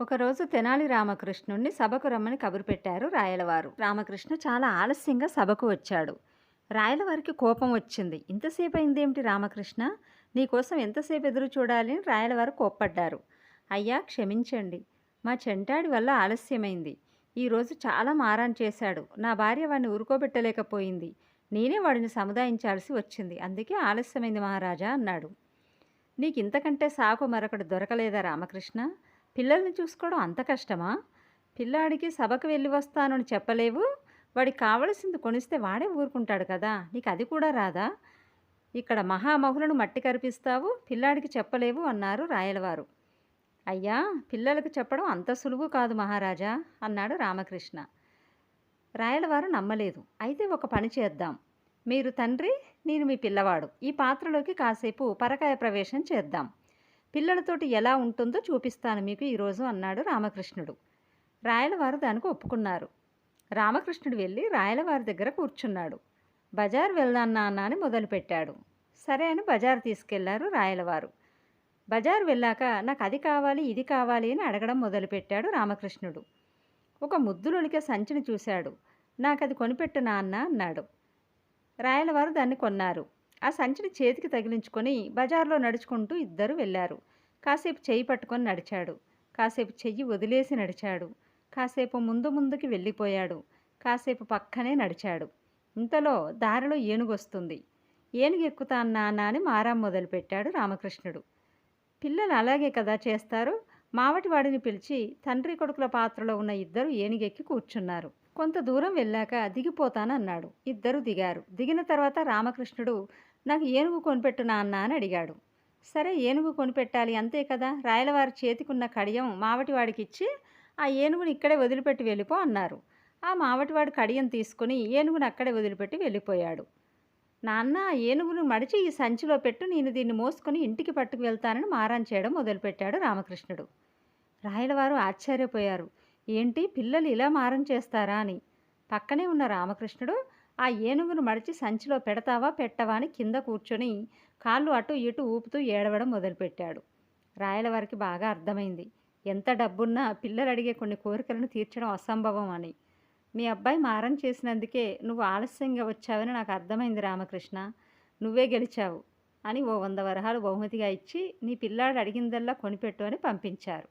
ఒకరోజు తెనాలి రామకృష్ణుణ్ణి సభకు రమ్మని కబురు పెట్టారు రాయలవారు. రామకృష్ణ చాలా ఆలస్యంగా సభకు వచ్చాడు. రాయలవారికి కోపం వచ్చింది. ఇంతసేపు అయిందేమిటి రామకృష్ణ? నీకోసం ఎంతసేపు ఎదురు చూడాలి అని రాయలవారు కోప్పడ్డారు. అయ్యా క్షమించండి. మా చెంటాడి వల్ల ఆలస్యమైంది. ఈరోజు చాలా మారాన్ చేశాడు. నా భార్య వాడిని ఊరుకోబెట్టలేకపోయింది. నేనే వాడిని సముదాయించాల్సి వచ్చింది. అందుకే ఆలస్యమైంది మహారాజా అన్నాడు. నీకు ఇంతకంటే సాకు మరొకటి దొరకలేదా రామకృష్ణ? పిల్లల్ని చూసుకోవడం అంత కష్టమా? పిల్లాడికి సభకు వెళ్ళి వస్తానని చెప్పలేవు. వాడికి కావలసింది కొనిస్తే వాడే ఊరుకుంటాడు కదా. నీకు అది కూడా రాదా? ఇక్కడ మహామహులను మట్టి కరిపిస్తావు పిల్లాడికి చెప్పలేవు అన్నారు రాయలవారు. అయ్యా పిల్లలకు చెప్పడం అంత సులువు కాదు మహారాజా అన్నాడు రామకృష్ణ. రాయలవారు నమ్మలేదు. అయితే ఒక పని చేద్దాం. మీరు తండ్రి నేను మీ పిల్లవాడు. ఈ పాత్రలోకి కాసేపు పరకాయ ప్రవేశం చేద్దాం. పిల్లలతోటి ఎలా ఉంటుందో చూపిస్తాను మీకు ఈరోజు అన్నాడు రామకృష్ణుడు. రాయలవారు దానికి ఒప్పుకున్నారు. రామకృష్ణుడు వెళ్ళి రాయలవారి దగ్గర కూర్చున్నాడు. బజార్ వెళ్దాం నాన్న అని మొదలుపెట్టాడు. సరే అని బజార్ తీసుకెళ్ళారు రాయలవారు. బజార్ వెళ్ళాక నాకు అది కావాలి ఇది కావాలి అని అడగడం మొదలుపెట్టాడు రామకృష్ణుడు. ఒక ముద్దులొలిక సంచిని చూశాడు. నాకు అది కొనిపెట్టు నాన్న అన్నాడు. రాయలవారు దాన్ని కొన్నారు. ఆ సంచిని చేతికి తగిలించుకొని బజార్లో నడుచుకుంటూ ఇద్దరు వెళ్ళారు. కాసేపు చెయ్యి పట్టుకొని నడిచాడు. కాసేపు చెయ్యి వదిలేసి నడిచాడు. కాసేపు ముందు ముందుకి వెళ్ళిపోయాడు. కాసేపు పక్కనే నడిచాడు. ఇంతలో దారిలో ఏనుగు వస్తుంది. ఏనుగు ఎక్కుతా నాన్న అని మారా మొదలుపెట్టాడు రామకృష్ణుడు. పిల్లలు అలాగే కదా చేస్తారు? మావటి వాడిని పిలిచి తండ్రి కొడుకుల పాత్రలో ఉన్న ఇద్దరు ఏనుగెక్కి కూర్చున్నారు. కొంత దూరం వెళ్ళాక దిగిపోతానన్నాడు. ఇద్దరు దిగారు. దిగిన తర్వాత రామకృష్ణుడు నాకు ఏనుగు కొనిపెట్టు నాన్న అని అడిగాడు. సరే ఏనుగు కొనిపెట్టాలి అంతే కదా? రాయలవారి చేతికున్న కడియం మావటివాడికి ఇచ్చి ఆ ఏనుగుని ఇక్కడే వదిలిపెట్టి వెళ్ళిపో అన్నారు. ఆ మావటివాడు కడియం తీసుకుని ఏనుగును అక్కడే వదిలిపెట్టి వెళ్ళిపోయాడు. నాన్న ఆ ఏనుగును మడిచి ఈ సంచిలో పెట్టు నేను దీన్ని మోసుకొని ఇంటికి పట్టుకు వెళ్తానని మారాన్ చేయడం మొదలుపెట్టాడు రామకృష్ణుడు. రాయలవారు ఆశ్చర్యపోయారు. ఏంటి పిల్లలు ఇలా మారం చేస్తారా అని. పక్కనే ఉన్న రామకృష్ణుడు ఆ ఏనుగును మడిచి సంచిలో పెడతావా పెట్టవా అని కింద కూర్చొని కాళ్ళు అటు ఇటు ఊపుతూ ఏడవడం మొదలుపెట్టాడు. రాయల వారికి బాగా అర్థమైంది. ఎంత డబ్బున్నా పిల్లలు అడిగే కొన్ని కోరికలను తీర్చడం అసంభవం అని. మీ అబ్బాయి మారం చేసినందుకే నువ్వు ఆలస్యంగా వచ్చావని నాకు అర్థమైంది రామకృష్ణ. నువ్వే గెలిచావు అని ఓ వంద వరహాలు బహుమతిగా ఇచ్చి నీ పిల్లాడు అడిగిందల్లా కొనిపెట్టు అని పంపించారు.